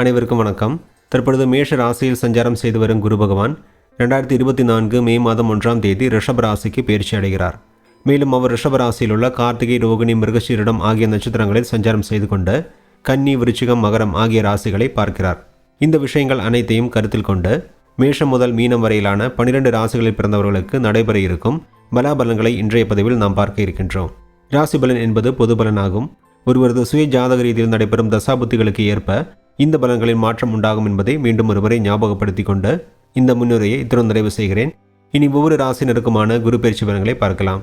அனைவருக்கும் வணக்கம். தற்பொழுது மேஷ ராசியில் சஞ்சாரம் செய்து வரும் குரு பகவான் ரெண்டாயிரத்தி இருபத்தி நான்கு மே மாதம் ஒன்றாம் தேதி ரிஷப ராசிக்கு பயிற்சி அடைகிறார். மேலும் அவர் ரிஷப ராசியில் உள்ள கார்த்திகை ரோகிணி மிருகசீரிடம் ஆகிய நட்சத்திரங்களில் சஞ்சாரம் செய்து கொண்டு கன்னி விருச்சிகம் மகரம் ஆகிய ராசிகளை பார்க்கிறார். இந்த விஷயங்கள் அனைத்தையும் கருத்தில் கொண்டு மேஷம் முதல் மீனம் வரையிலான பனிரெண்டு ராசிகளில் பிறந்தவர்களுக்கு நடைபெற இருக்கும் பலாபலன்களை இன்றைய பதிவில் நாம் பார்க்க இருக்கின்றோம். ராசி பலன் என்பது பொது பலனாகும். ஒருவரது சுய ஜாதக ரீதியில் நடைபெறும் தசாபுத்திகளுக்கு ஏற்ப இந்த பலன்களில் மாற்றம் உண்டாகும் என்பதை மீண்டும் ஒருவரை ஞாபகப்படுத்தி கொண்டு இந்த முன்னுரையை இத்துடன் நிறைவு செய்கிறேன். இனி ஒவ்வொரு ராசினருக்குமான குரு பயிற்சி பலன்களை பார்க்கலாம்.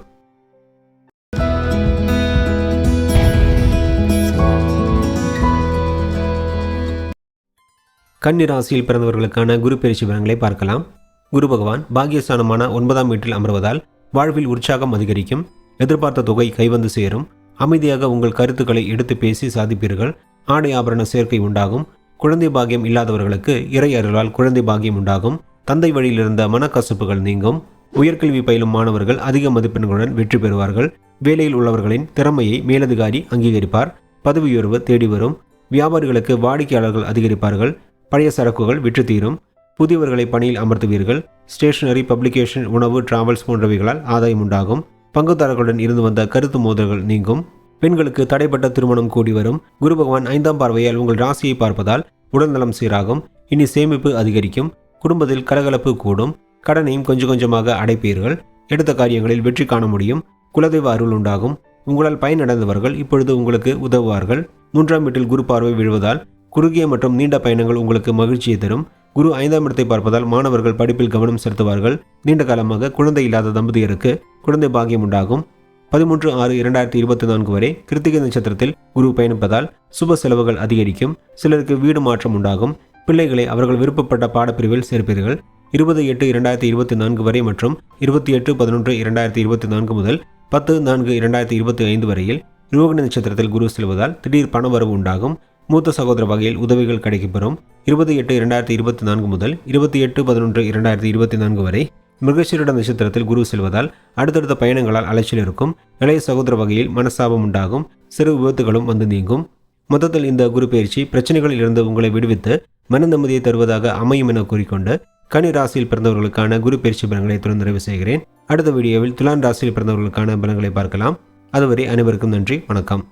கன்னி ராசியில் பிறந்தவர்களுக்கான குரு பயிற்சி பலன்களை பார்க்கலாம். குரு பகவான் பாகியஸ்தானமான ஒன்பதாம் வீட்டில் அமர்வதால் வாழ்வில் உற்சாகம் அதிகரிக்கும் எதிர்பார்த்த தொகை கைவந்து சேரும் அமைதியாக உங்கள் கருத்துக்களை எடுத்து பேசி சாதிப்பீர்கள் ஆடை ஆபரண சேர்க்கை உண்டாகும் குழந்தை பாகியம் இல்லாதவர்களுக்கு இறை அருளால் குழந்தை பாகியம் உண்டாகும். தந்தை வழியில் இருந்த மனக்கசப்புகள் நீங்கும். உயர்கல்வி பயிலும் மாணவர்கள் அதிக மதிப்பெண்களுடன் வெற்றி பெறுவார்கள். வேலையில் உள்ளவர்களின் திறமையை மேலதிகாரி அங்கீகரிப்பார். பதவி உயர்வு தேடி வரும். வியாபாரிகளுக்கு வாடிக்கையாளர்கள் அதிகரிப்பார்கள். பழைய சரக்குகள் விற்று தீரும். புதியவர்களை பணியில் அமர்த்துவீர்கள். ஸ்டேஷனரி பப்ளிகேஷன் உணவு டிராவல்ஸ் போன்றவைகளால் ஆதாயம் உண்டாகும். பங்குதாரர்களுடன் இருந்து வந்த கருத்து மோதல்கள் நீங்கும். பெண்களுக்கு தடைப்பட்ட திருமணம் கூடி வரும். குரு பகவான் ஐந்தாம் பார்வையால் உங்கள் ராசியை பார்ப்பதால் உடல்நலம் சீராகும். இனி சேமிப்பு அதிகரிக்கும். குடும்பத்தில் கலகலப்பு கூடும். கடனையும் கொஞ்சம் கொஞ்சமாக அடைப்பீர்கள். எடுத்த காரியங்களில் வெற்றி காண முடியும். குலதெய்வ அருள் உண்டாகும். உங்களால் பயனடைந்தவர்கள் இப்பொழுது உங்களுக்கு உதவுவார்கள். மூன்றாம் வீட்டில் குரு பார்வை விழுவதால் குறுகிய மற்றும் நீண்ட பயணங்கள் உங்களுக்கு மகிழ்ச்சியை தரும். குரு ஐந்தாம் இடத்தை பார்ப்பதால் மாணவர்கள் படிப்பில் கவனம் செலுத்துவார்கள். நீண்ட காலமாக குழந்தை இல்லாத தம்பதியருக்கு குழந்தை பாகியம் உண்டாகும். பதிமூன்று ஆறு இரண்டாயிரத்தி இருபத்தி நான்கு வரை கிருத்திகை நட்சத்திரத்தில் குரு பயணிப்பதால் சுப செலவுகள் அதிகரிக்கும். சிலருக்கு வீடு மாற்றம் உண்டாகும். பிள்ளைகளை அவர்கள் விருப்பப்பட்ட பாடப்பிரிவில் சேர்ப்பீர்கள். இருபது எட்டு இரண்டாயிரத்தி இருபத்தி நான்கு வரை மற்றும் இருபத்தி எட்டு பதினொன்று இரண்டாயிரத்தி இருபத்தி நான்கு முதல் பத்து நான்கு இரண்டாயிரத்தி இருபத்தி ஐந்து வரையில் ரோகிணி நட்சத்திரத்தில் குரு செல்வதால் திடீர் பண வரவு உண்டாகும். மூத்த சகோதர வகையில் உதவிகள் கிடைக்கப்பெறும். இருபது எட்டு இரண்டாயிரத்தி இருபத்தி நான்கு முதல் இருபத்தி எட்டு பதினொன்று இரண்டாயிரத்தி இருபத்தி நான்கு வரை மிருகசீரிட நட்சத்திரத்தில் குரு செல்வதால் அடுத்தடுத்த பயணங்களால் அலைச்சல் இருக்கும். இளைய சகோதர வகையில் மனஸ்தாபம் உண்டாகும். சிறு விபத்துகளும் வந்து நீங்கும். மொத்தத்தில் இந்த குரு பயிற்சி பிரச்சனைகளில் இருந்து உங்களை விடுவித்து மன நிம்மதியை தருவதாக அமையும் என கூறிக்கொண்டு கனி ராசியில் பிறந்தவர்களுக்கான குரு பயிற்சி பலன்களை தொடர்ந்து நிறைவு செய்கிறேன். அடுத்த வீடியோவில் துலான் ராசியில் பிறந்தவர்களுக்கான பலன்களை பார்க்கலாம். அதுவரை அனைவருக்கும் நன்றி. வணக்கம்.